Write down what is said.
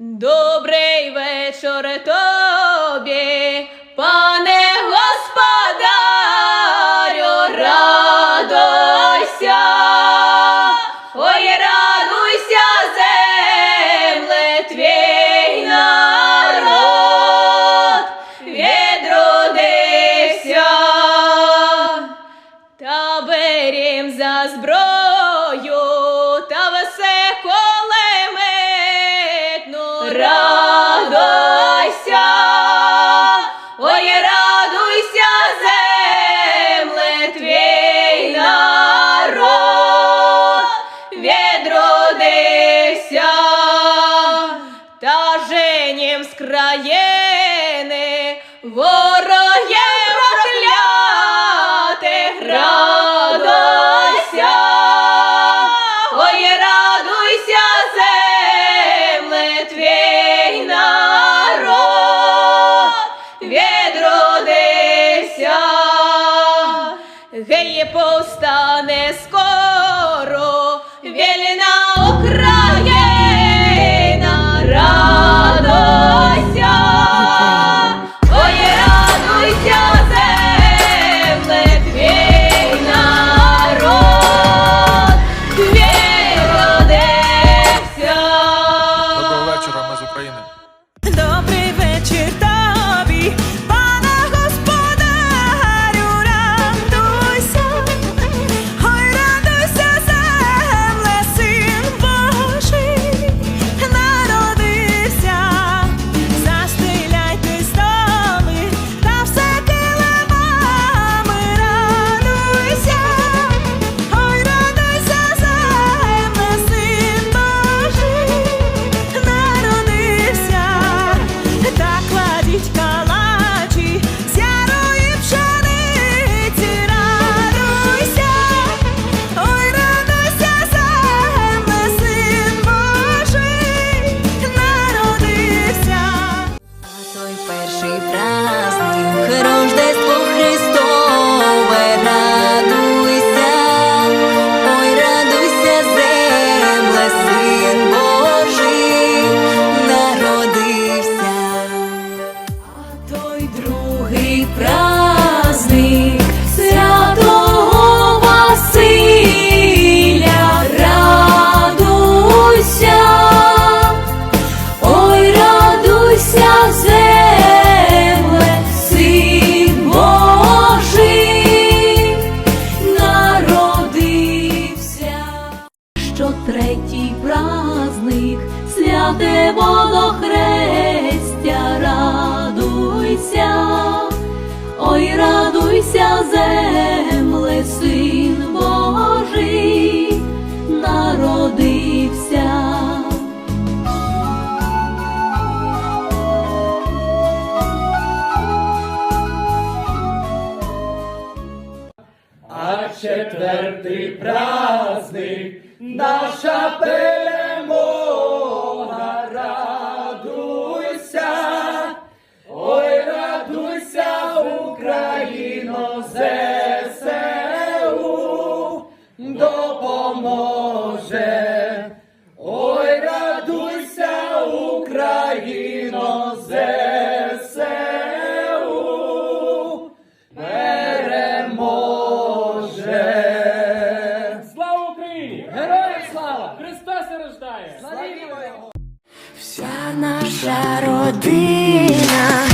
Добрий вечір тобі, пане господарю, радуйся, ой, радуйся, земле, твій народ відродився. Та берім за зброю, країни ворогів проклятих радуйся, ой, радуйся, земле, твій народ відродився. Гей, повстане скоро, Перший праздник, Рождество Христове, радуйся, ой, радуйся, земле, син Божий, народився. А той другий праздник, святе водохрестя, радуйся, ой, радуйся, земле, син Божий народився. А четвертий праздник, наша перемога, допоможе. Ой, радуйся, Україно, ЗСУ переможе. Слава Україні! Героям слава! Христос рождає! Вся наша родина